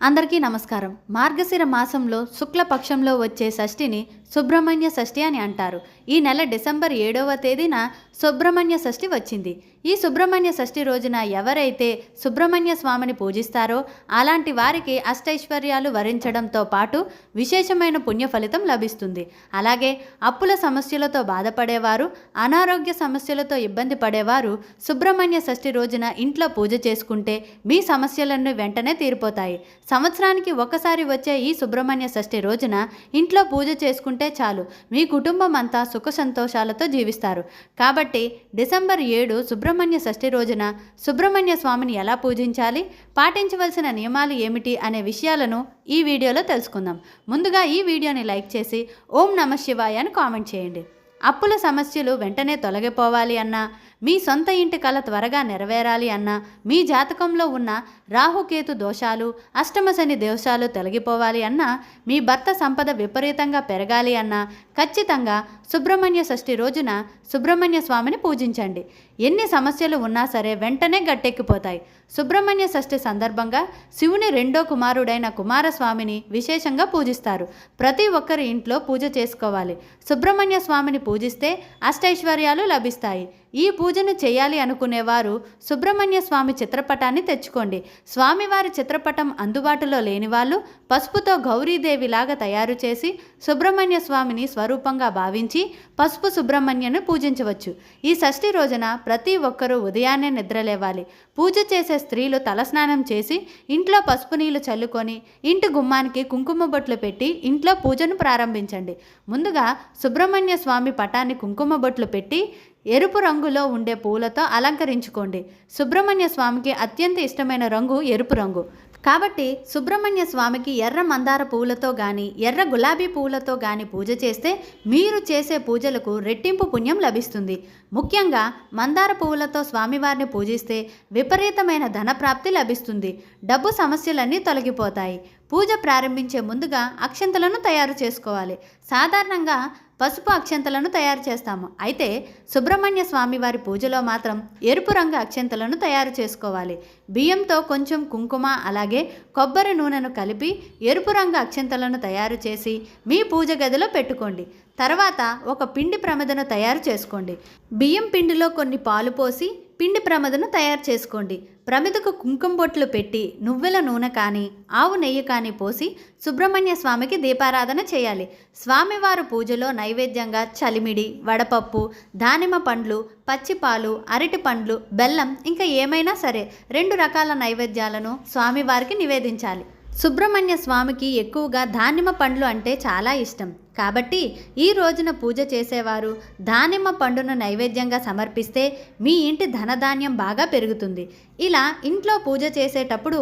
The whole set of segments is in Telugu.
అందరికీ నమస్కారం. మార్గశిర మాసంలో శుక్లపక్షంలో వచ్చే షష్ఠిని సుబ్రహ్మణ్య షష్ఠి అని అంటారు. ఈ నెల డిసెంబర్ ఏడవ తేదీన సుబ్రహ్మణ్య షష్ఠి వచ్చింది. ఈ సుబ్రహ్మణ్య షష్ఠి రోజున ఎవరైతే సుబ్రహ్మణ్య స్వామిని పూజిస్తారో అలాంటి వారికి అష్టైశ్వర్యాలు వరించడంతో పాటు విశేషమైన పుణ్య ఫలితం లభిస్తుంది. అలాగే అప్పుల సమస్యలతో బాధపడేవారు అనారోగ్య సమస్యలతో ఇబ్బంది పడేవారు సుబ్రహ్మణ్య షష్ఠి రోజున ఇంట్లో పూజ చేసుకుంటే మీ సమస్యలన్నీ వెంటనే తీరిపోతాయి. సంవత్సరానికి ఒకసారి వచ్చే ఈ సుబ్రహ్మణ్య షష్ఠి రోజున ఇంట్లో పూజ చేసుకుంటే చాలు. మీ కుటుంబం అంతా సుఖ సంతోషాలతో జీవిస్తారు. కాబట్టి డిసెంబర్ ఏడు సుబ్రహ్మణ్య షష్ఠి రోజున సుబ్రహ్మణ్య స్వామిని ఎలా పూజించాలి? పాటించవలసిన నియమాలు ఏమిటి అనే విషయాలను ఈ వీడియోలో తెలుసుకుందాం. ముందుగా ఈ వీడియోని లైక్ చేసి ఓం నమ శివాయ అని కామెంట్ చేయండి. అప్పుల సమస్యలు వెంటనే తొలగిపోవాలి అన్నా మీ సొంత ఇంటి కల త్వరగా నెరవేరాలి అన్నా మీ జాతకంలో ఉన్న రాహుకేతు దోషాలు అష్టమశని దోషాలు తొలగిపోవాలి అన్నా మీ భర్త సంపద విపరీతంగా పెరగాలి అన్నా ఖచ్చితంగా సుబ్రహ్మణ్య షష్ఠి రోజున సుబ్రహ్మణ్య స్వామిని పూజించండి. ఎన్ని సమస్యలు ఉన్నా సరే వెంటనే గట్టెక్కిపోతాయి. సుబ్రహ్మణ్య షష్ఠి సందర్భంగా శివుని రెండో కుమారుడైన కుమారస్వామిని విశేషంగా పూజిస్తారు. ప్రతి ఒక్కరి ఇంట్లో పూజ చేసుకోవాలి. సుబ్రహ్మణ్య స్వామిని పూజిస్తే అష్టైశ్వర్యాలు లభిస్తాయి. ఈ పూజను చేయాలి అనుకునేవారు సుబ్రహ్మణ్య స్వామి చిత్రపటాన్ని తెచ్చుకోండి. స్వామివారి చిత్రపటం అందుబాటులో లేని వాళ్ళు పసుపుతో గౌరీదేవిలాగా తయారు చేసి సుబ్రహ్మణ్య స్వామిని స్వరూపంగా భావించి పసుపు సుబ్రహ్మణ్యను పూజించవచ్చు. ఈ షష్ఠి రోజున ప్రతి ఒక్కరూ ఉదయాన్నే నిద్రలేవాలి. పూజ చేసే స్త్రీలు తలస్నానం చేసి ఇంట్లో పసుపు నీళ్ళు చల్లుకొని ఇంటి గుమ్మానికి కుంకుమ బొట్లు పెట్టి ఇంట్లో పూజను ప్రారంభించండి. ముందుగా సుబ్రహ్మణ్య స్వామి పటాన్ని కుంకుమ బొట్లు పెట్టి ఎరుపు రంగులో ఉండే పూలతో అలంకరించుకోండి. సుబ్రహ్మణ్య స్వామికి అత్యంత ఇష్టమైన రంగు ఎరుపు రంగు. కాబట్టి సుబ్రహ్మణ్య స్వామికి ఎర్ర మందార పూలతో గాని ఎర్ర గులాబీ పూలతో గాని పూజ చేస్తే మీరు చేసే పూజలకు రెట్టింపు పుణ్యం లభిస్తుంది. ముఖ్యంగా మందార పువ్వులతో స్వామివారిని పూజిస్తే విపరీతమైన ధనప్రాప్తి లభిస్తుంది. డబ్బు సమస్యలన్నీ తొలగిపోతాయి. పూజ ప్రారంభించే ముందుగా అక్షంతలను తయారు చేసుకోవాలి. సాధారణంగా పసుపు అక్షంతలను తయారు చేస్తాము. అయితే సుబ్రహ్మణ్య స్వామి వారి పూజలో మాత్రం ఎరుపు రంగు అక్షంతలను తయారు చేసుకోవాలి. బియ్యంతో కొంచెం కుంకుమ అలాగే కొబ్బరి నూనెను కలిపి ఎరుపు రంగు అక్షంతలను తయారు చేసి మీ పూజ గదిలో పెట్టుకోండి. తర్వాత ఒక పిండి ప్రమిదను తయారు చేసుకోండి. బియ్యం పిండిలో కొన్ని పాలు పోసి పిండి ప్రమిదను తయారు చేసుకోండి. ప్రమిదకు కుంకుమ బొట్లు పెట్టి నువ్వుల నూనె కానీ ఆవు నెయ్యి కానీ పోసి సుబ్రహ్మణ్య స్వామికి దీపారాధన చేయాలి. స్వామివారు పూజలో నైవేద్యంగా చలిమిడి వడపప్పు దానిమ్మ పండ్లు పచ్చిపాలు అరటి పండ్లు బెల్లం ఇంకా ఏమైనా సరే రెండు రకాల నైవేద్యాలను స్వామివారికి నివేదించాలి. సుబ్రహ్మణ్య స్వామికి ఎక్కువగా దానిమ్మ పండ్లు అంటే చాలా ఇష్టం. కాబట్టి ఈ రోజున పూజ చేసేవారు దానిమ్మ పండును నైవేద్యంగా సమర్పిస్తే మీ ఇంటి ధనధాన్యం బాగా పెరుగుతుంది. ఇలా ఇంట్లో పూజ చేసేటప్పుడు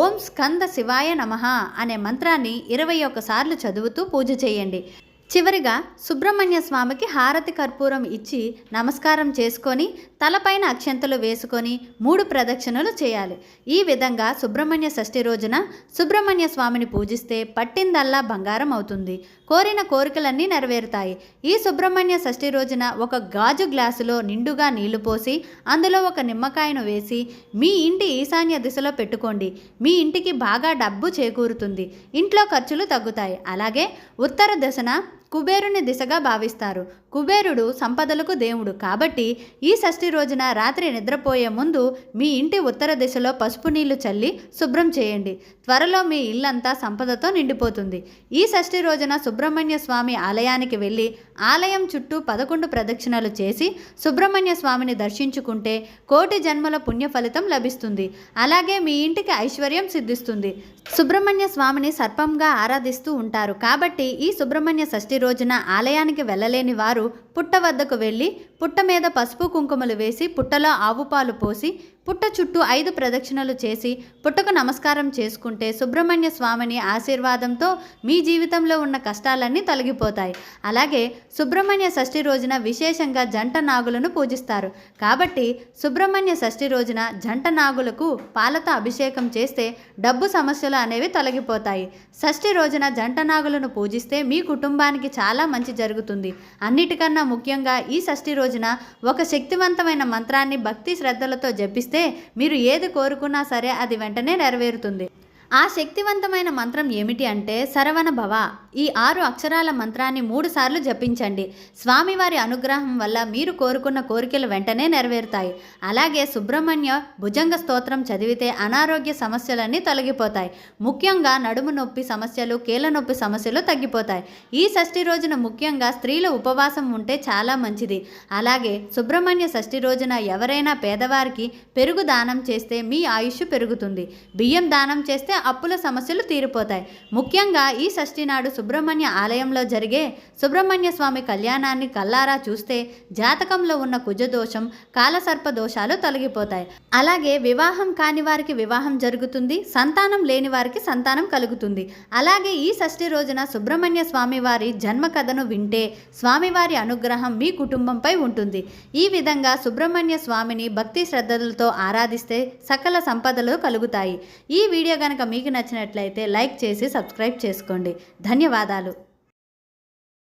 ఓం స్కంద శివాయ నమః అనే మంత్రాన్ని ఇరవై ఒకసార్లు చదువుతూ పూజ చేయండి. చివరిగా సుబ్రహ్మణ్య స్వామికి హారతి కర్పూరం ఇచ్చి నమస్కారం చేసుకొని తలపైన అక్షంతలు వేసుకొని మూడు ప్రదక్షిణలు చేయాలి. ఈ విధంగా సుబ్రహ్మణ్య షష్ఠి రోజున సుబ్రహ్మణ్య స్వామిని పూజిస్తే పట్టిందల్లా బంగారం అవుతుంది. కోరిన కోరికలన్నీ నెరవేరుతాయి. ఈ సుబ్రహ్మణ్య షష్ఠి రోజున ఒక గాజు గ్లాసులో నిండుగా నీళ్ళు పోసి అందులో ఒక నిమ్మకాయను వేసి మీ ఇంటి ఈశాన్య దిశలో పెట్టుకోండి. మీ ఇంటికి బాగా డబ్బు చేకూరుతుంది. ఇంట్లో ఖర్చులు తగ్గుతాయి. అలాగే ఉత్తర దశన కుబేరుని దిశగా భావిస్తారు. కుబేరుడు సంపదలకు దేవుడు. కాబట్టి ఈ షష్ఠి రోజున రాత్రి నిద్రపోయే ముందు మీ ఇంటి ఉత్తర దిశలో పసుపు నీళ్ళు చల్లి శుభ్రం చేయండి. త్వరలో మీ ఇల్లంతా సంపదతో నిండిపోతుంది. ఈ షష్ఠి రోజున సుబ్రహ్మణ్య స్వామి ఆలయానికి వెళ్ళి ఆలయం చుట్టూ పదకొండు ప్రదక్షిణలు చేసి సుబ్రహ్మణ్య స్వామిని దర్శించుకుంటే కోటి జన్మల పుణ్య ఫలితం లభిస్తుంది. అలాగే మీ ఇంటికి ఐశ్వర్యం సిద్ధిస్తుంది. సుబ్రహ్మణ్య స్వామిని సర్పంగా ఆరాధిస్తూ ఉంటారు. కాబట్టి ఈ సుబ్రహ్మణ్య షష్ఠి రోజున ఆలయానికి వెళ్ళలేని వారు పుట్ట వద్దకు వెళ్ళి పుట్ట మీద పసుపు కుంకుమలు వేసి పుట్టలో ఆవు పాలు పోసి పుట్ట చుట్టూ ఐదు ప్రదక్షిణలు చేసి పుట్టకు నమస్కారం చేసుకుంటే సుబ్రహ్మణ్య స్వామిని ఆశీర్వాదంతో మీ జీవితంలో ఉన్న కష్టాలన్నీ తొలగిపోతాయి. అలాగే సుబ్రహ్మణ్య షష్ఠి రోజున విశేషంగా జంట నాగులను పూజిస్తారు. కాబట్టి సుబ్రహ్మణ్య షష్ఠి రోజున జంట నాగులకు పాలతో అభిషేకం చేస్తే డబ్బు సమస్యలు అనేవి తొలగిపోతాయి. షష్ఠి రోజున జంట నాగులను పూజిస్తే మీ కుటుంబానికి చాలా మంచి జరుగుతుంది. అన్నిటికన్నా ముఖ్యంగా ఈ షష్ఠి రోజున ఒక శక్తివంతమైన మంత్రాన్ని భక్తి శ్రద్ధలతో జపిస్తే మీరు ఏది కోరుకున్నా సరే అది వెంటనే నెరవేరుతుంది. ఆ శక్తివంతమైన మంత్రం ఏమిటి అంటే సరవణ భవ. ఈ ఆరు అక్షరాల మంత్రాన్ని మూడు సార్లు జపించండి. స్వామివారి అనుగ్రహం వల్ల మీరు కోరుకున్న కోరికలు వెంటనే నెరవేరుతాయి. అలాగే సుబ్రహ్మణ్య భుజంగ స్తోత్రం చదివితే అనారోగ్య సమస్యలన్నీ తొలగిపోతాయి. ముఖ్యంగా నడుము నొప్పి సమస్యలు కీళ్ళ నొప్పి సమస్యలు తగ్గిపోతాయి. ఈ షష్ఠి రోజున ముఖ్యంగా స్త్రీలు ఉపవాసం ఉంటే చాలా మంచిది. అలాగే సుబ్రహ్మణ్య షష్ఠి రోజున ఎవరైనా పేదవారికి పెరుగు దానం చేస్తే మీ ఆయుష్ పెరుగుతుంది. బియ్యం దానం చేస్తే అప్పుల సమస్యలు తీరిపోతాయి. ముఖ్యంగా ఈ షష్ఠి నాడు సుబ్రహ్మణ్య ఆలయంలో జరిగే సుబ్రహ్మణ్య స్వామి కళ్యాణాన్ని కల్లారా చూస్తే జాతకంలో ఉన్న కుజదోషం కాలసర్ప దోషాలు తొలగిపోతాయి. అలాగే వివాహం కాని వారికి వివాహం జరుగుతుంది సంతానం లేని వారికి సంతానం కలుగుతుంది. అలాగే ఈ షష్ఠి రోజున సుబ్రహ్మణ్య స్వామి వారి జన్మ కథను వింటే స్వామివారి అనుగ్రహం మీ కుటుంబంపై ఉంటుంది. ఈ విధంగా సుబ్రహ్మణ్య స్వామిని భక్తి శ్రద్ధలతో ఆరాధిస్తే సకల సంపదలు కలుగుతాయి. ఈ వీడియో కనుక మీకు నచ్చినట్లయితే లైక్ చేసి సబ్స్క్రైబ్ చేసుకోండి. ధన్యవాదాలు.